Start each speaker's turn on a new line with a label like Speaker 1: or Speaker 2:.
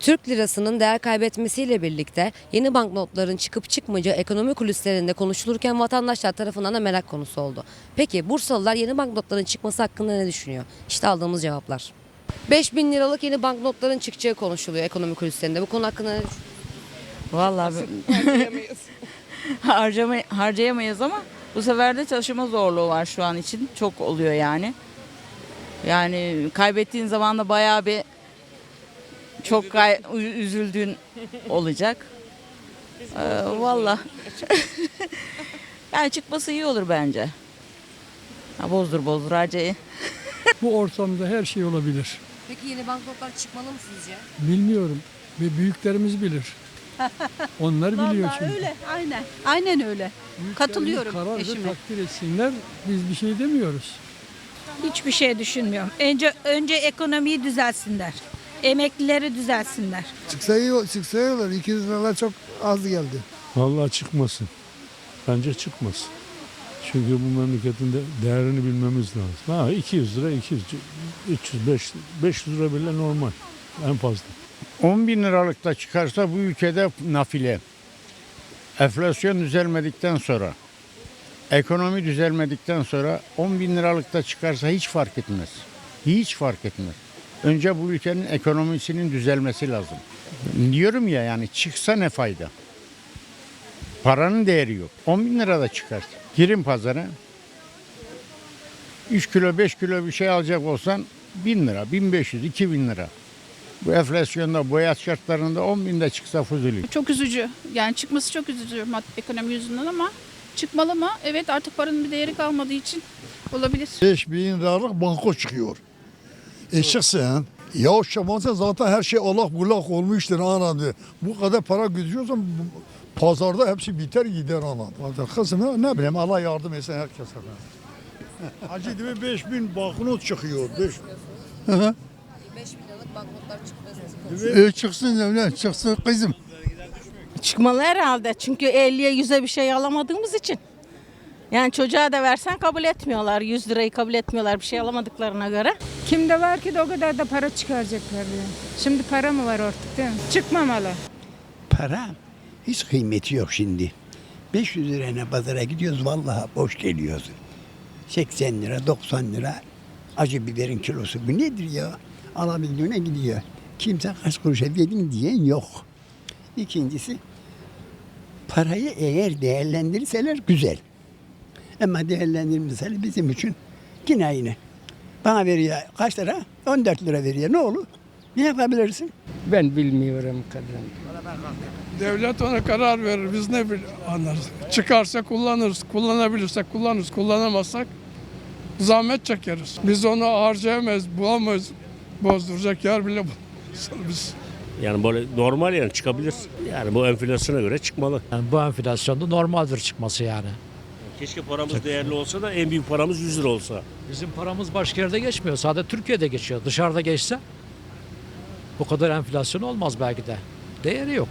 Speaker 1: Türk lirasının değer kaybetmesiyle birlikte yeni banknotların çıkıp çıkmayacağı ekonomi kulislerinde konuşulurken vatandaşlar tarafından da merak konusu oldu. Peki Bursalılar yeni banknotların çıkması hakkında ne düşünüyor? İşte aldığımız cevaplar. 5000 liralık yeni banknotların çıkacağı konuşuluyor ekonomi kulislerinde. Bu konu hakkında ne düşünüyorsunuz?
Speaker 2: Vallahi harcama, harcayamayız ama bu sefer de çalışma zorluğu var şu an için. Çok oluyor yani. Yani kaybettiğin zaman da bayağı bir çok ü- üzüldüğün olacak. Ee, Valla. yani çıkması iyi olur bence. Ha, bozdur bozdur harcayı.
Speaker 3: Bu ortamda her şey olabilir.
Speaker 1: Peki yeni banknotlar çıkmalı mı sizce?
Speaker 3: Bilmiyorum. Ve büyüklerimiz bilir. Onlar biliyor
Speaker 4: Vallahi
Speaker 3: çünkü.
Speaker 4: öyle, aynen. Aynen öyle.
Speaker 3: Büyüklerimiz
Speaker 4: Katılıyorum
Speaker 3: karar ve
Speaker 4: eşime.
Speaker 3: takdir etsinler. Biz bir şey demiyoruz.
Speaker 4: Hiçbir şey düşünmüyorum. Önce önce ekonomiyi düzelsinler. Emeklileri düzelsinler.
Speaker 5: Çıksa iyi, çıksa iyi olur. 200 liralar çok az geldi.
Speaker 6: Vallahi çıkmasın. Bence çıkmasın. Çünkü bu memleketin de değerini bilmemiz lazım. Ha 200 lira 200, 300, 500, 500 lira bile normal. En fazla.
Speaker 7: 10 bin liralık da çıkarsa bu ülkede nafile. Enflasyon düzelmedikten sonra, ekonomi düzelmedikten sonra 10 bin liralık da çıkarsa hiç fark etmez. Hiç fark etmez. Önce bu ülkenin ekonomisinin düzelmesi lazım. Diyorum ya yani çıksa ne fayda? Paranın değeri yok. 10 bin lira da çıkar. Girin pazara. 3 kilo 5 kilo bir şey alacak olsan 1000 lira, 1500, 2000 lira. Bu enflasyonda, boyat şartlarında 10 binde çıksa fuzuli.
Speaker 8: Çok üzücü. Yani çıkması çok üzücü ekonomi yüzünden ama çıkmalı mı? Evet artık paranın bir değeri kalmadığı için olabilir.
Speaker 5: 5 bin liralık banko çıkıyor. E çıksın. Ya şamansa zaten her şey Allah bullak olmuştur anladı. Bu kadar para gidiyorsan pazarda hepsi biter gider anladı. Kızım ne bileyim Allah yardım etsin herkese. Hacı değil mi 5 bin banknot çıkıyor. 5
Speaker 1: 5 bin liralık banknotlar çıkması
Speaker 5: E çıksın öyle çıksın kızım.
Speaker 9: Çıkmalı herhalde. Çünkü 50'ye 100'e bir şey alamadığımız için. Yani çocuğa da versen kabul etmiyorlar. 100 lirayı kabul etmiyorlar bir şey alamadıklarına göre.
Speaker 10: Kimde var ki de o kadar da para çıkaracaklar diye. Şimdi para mı var artık değil mi? Çıkmamalı.
Speaker 11: Para hiç kıymeti yok şimdi. 500 liraya pazara gidiyoruz vallahi boş geliyoruz. 80 lira 90 lira acı biberin kilosu bu nedir ya? Alabildiğine gidiyor. Kimse kaç kuruşa verdim diyen yok. İkincisi parayı eğer değerlendirirseler güzel. Ama değerlendirmeseler bizim için yine yine. Bana veriyor kaç lira? 14 lira veriyor. Ne olur? Ne yapabilirsin?
Speaker 3: Ben bilmiyorum kadın.
Speaker 12: Devlet ona karar verir. Biz ne bil anlarız. Çıkarsa kullanırız. Kullanabilirsek kullanırız. Kullanamazsak zahmet çekeriz. Biz onu harcayamayız, bulamayız. Bozduracak yer bile bulamayız. Biz
Speaker 6: Yani böyle normal yani çıkabilir. Yani bu enflasyona göre çıkmalı.
Speaker 3: Yani bu enflasyonda normaldir çıkması yani.
Speaker 6: Keşke paramız değerli olsa da en büyük paramız 100 lira olsa.
Speaker 3: Bizim paramız başka yerde geçmiyor. Sadece Türkiye'de geçiyor. Dışarıda geçse bu kadar enflasyon olmaz belki de. Değeri yok.